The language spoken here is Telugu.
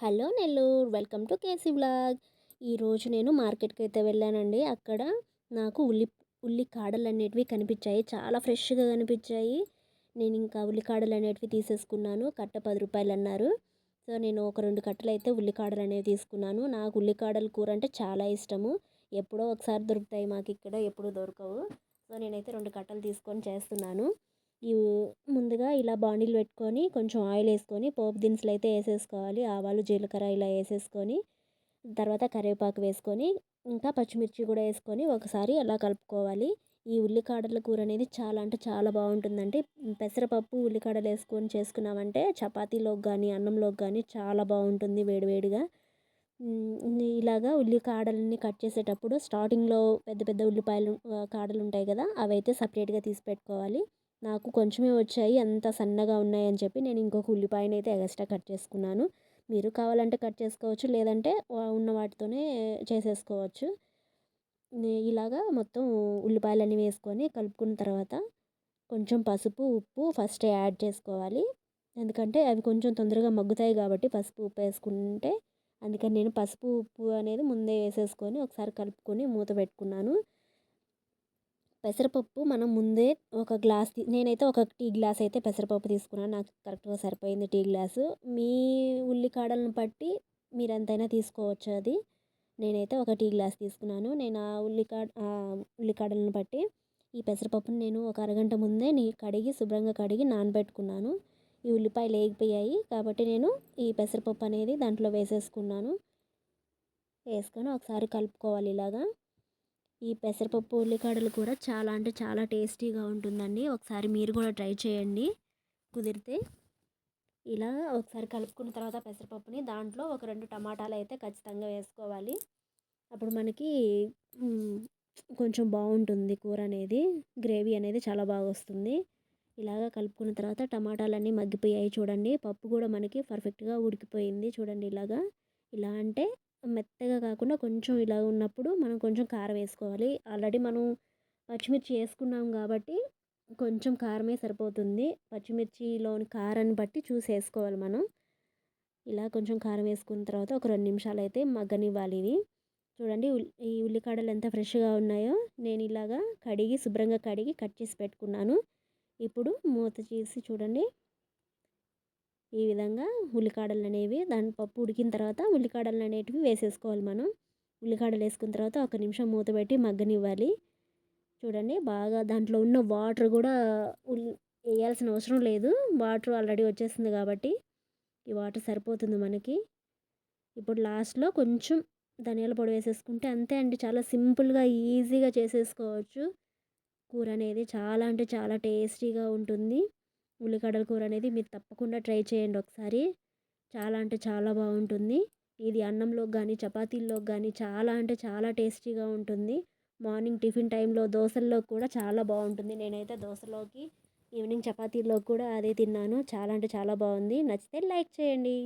Hello Nellore welcome to KC vlog. ఈరోజు నేను మార్కెట్కి అయితే వెళ్ళానండి. అక్కడ నాకు ఉల్లి ఉల్లి కాడలు అనేటివి కనిపించాయి. చాలా ఫ్రెష్గా కనిపించాయి. నేను ఇంకా ఉల్లికాడలు అనేటివి తీసేసుకున్నాను. కట్ట పది రూపాయలు అన్నారు సో నేను ఒక రెండు కట్టలు అయితే ఉల్లికాడలు అనేవి తీసుకున్నాను. నాకు ఉల్లికాడల కూర అంటే చాలా ఇష్టము. ఎప్పుడో ఒకసారి దొరుకుతాయి మాకు ఇక్కడ ఎప్పుడు దొరకవు. సో నేనైతే రెండు కట్టలు తీసుకొని చేస్తున్నాను. ముందుగా ఇలా బాండీలు పెట్టుకొని కొంచెం ఆయిల్ వేసుకొని పోపు దినుసులు అయితే వేసేసుకోవాలి. ఆవాలు జీలకర్ర ఇలా వేసేసుకొని తర్వాత కరివేపాకు వేసుకొని ఇంకా పచ్చిమిర్చి కూడా వేసుకొని ఒకసారి అలా కలుపుకోవాలి. ఈ ఉల్లికాడల కూర అనేది చాలా అంటే చాలా బాగుంటుందండి. పెసరపప్పు ఉల్లికాడలు వేసుకొని చేసుకున్నామంటే చపాతీలోకి కానీ అన్నంలోకి కానీ చాలా బాగుంటుంది వేడివేడిగా. ఇలాగా ఉల్లికాడలని కట్ చేసేటప్పుడు స్టార్టింగ్లో పెద్ద పెద్ద ఉల్లిపాయలు కాడలు ఉంటాయి కదా అవి అయితే సపరేట్గా తీసి పెట్టుకోవాలి. నాకు కొంచెమే వచ్చాయి అంత సన్నగా ఉన్నాయని చెప్పి నేను ఇంకొక ఉల్లిపాయను అయితే ఎక్స్ట్రా కట్ చేసుకున్నాను. మీరు కావాలంటే కట్ చేసుకోవచ్చు లేదంటే ఉన్న వాటితోనే చేసేసుకోవచ్చు. ఇలాగా మొత్తం ఉల్లిపాయలన్నీ వేసుకొని కలుపుకున్న తర్వాత కొంచెం పసుపు ఉప్పు ఫస్ట్ యాడ్ చేసుకోవాలి. ఎందుకంటే అవి కొంచెం తొందరగా మగ్గుతాయి కాబట్టి పసుపు ఉప్పు వేసుకుంటే అందుకని నేను పసుపు ఉప్పు అనేది ముందే వేసేసుకొని ఒకసారి కలుపుకొని మూత పెట్టుకున్నాను. పెసరపప్పు మనం ముందే ఒక గ్లాస్ నేనైతే ఒక టీ గ్లాస్ అయితే పెసరపప్పు తీసుకున్నాను. నాకు కరెక్ట్గా సరిపోయింది టీ గ్లాసు. మీ ఉల్లికాడలను బట్టి మీరు ఎంతైనా తీసుకోవచ్చు అది. నేనైతే ఒక టీ గ్లాస్ తీసుకున్నాను. నేను ఆ ఉల్లికాడ ఉల్లికాడలను బట్టి ఈ పెసరపప్పుని నేను ఒక అరగంట ముందే నీ కడిగి శుభ్రంగా కడిగి నానబెట్టుకున్నాను. ఈ ఉల్లిపాయలు వేగిపోయాయి కాబట్టి నేను ఈ పెసరపప్పు అనేది దాంట్లో వేసేసుకున్నాను. వేసుకొని ఒకసారి కలుపుకోవాలి ఇలాగా. ఈ పెసరపప్పు ఉల్లికాడలు కూడా చాలా అంటే చాలా టేస్టీగా ఉంటుందండి. ఒకసారి మీరు కూడా ట్రై చేయండి. కుదిరితే ఇలా ఒకసారి కలుపుకున్న తర్వాత పెసరపప్పుని దాంట్లో ఒక రెండు టమాటాలు అయితే ఖచ్చితంగా వేసుకోవాలి. అప్పుడు మనకి కొంచెం బాగుంటుంది కూర అనేది. గ్రేవీ అనేది చాలా బాగా వస్తుంది. ఇలాగ కలుపుకున్న తర్వాత టమాటాలన్నీ మగ్గిపోయాయి చూడండి. పప్పు కూడా మనకి పర్ఫెక్ట్గా ఉడికిపోయింది చూడండి ఇలాగా. ఇలా అంటే మెత్తగా కాకుండా కొంచెం ఇలా ఉన్నప్పుడు మనం కొంచెం కారం వేసుకోవాలి. ఆల్రెడీ మనం పచ్చిమిర్చి వేసుకున్నాం కాబట్టి కొంచెం కారమే సరిపోతుంది. పచ్చిమిర్చిలోని కారాన్ని బట్టి చూసి వేసుకోవాలి మనం. ఇలా కొంచెం కారం వేసుకున్న తర్వాత ఒక రెండు నిమిషాలు అయితే మగ్గనివ్వాలి ఇవి చూడండి ఈ ఉల్లికాడలు ఎంత ఫ్రెష్గా ఉన్నాయో నేను ఇలాగా కడిగి శుభ్రంగా కడిగి కట్ చేసి పెట్టుకున్నాను. ఇప్పుడు మూత చేసి చూడండి. ఈ విధంగా ఉల్లికాడలు అనేవి దాని పప్పు ఉడికిన తర్వాత ఉల్లికాడలు అనేటివి వేసేసుకోవాలి మనం. ఉల్లికాడలు వేసుకున్న తర్వాత ఒక నిమిషం మూత పెట్టి మగ్గనివ్వాలి. చూడండి బాగా దాంట్లో ఉన్న వాటర్ కూడా వేయాల్సిన అవసరం లేదు. వాటర్ ఆల్రెడీ వచ్చేస్తుంది కాబట్టి ఈ వాటర్ సరిపోతుంది మనకి. ఇప్పుడు లాస్ట్లో కొంచెం ధనియాల పొడి వేసేసుకుంటే అంతే అండి. చాలా సింపుల్గా ఈజీగా చేసేసుకోవచ్చు. కూర అనేది చాలా అంటే చాలా టేస్టీగా ఉంటుంది. ఉల్లిగడ్డల కూర అనేది మీరు తప్పకుండా ట్రై చేయండి ఒకసారి. చాలా అంటే చాలా బాగుంటుంది. ఇది అన్నంలోకి కానీ చపాతీల్లోకి కానీ చాలా అంటే చాలా టేస్టీగా ఉంటుంది. మార్నింగ్ టిఫిన్ టైంలో దోశల్లో కూడా చాలా బాగుంటుంది. నేనైతే దోశలోకి ఈవినింగ్ చపాతీల్లో కూడా అదే తిన్నాను. చాలా అంటే చాలా బాగుంది. నచ్చితే లైక్ చేయండి.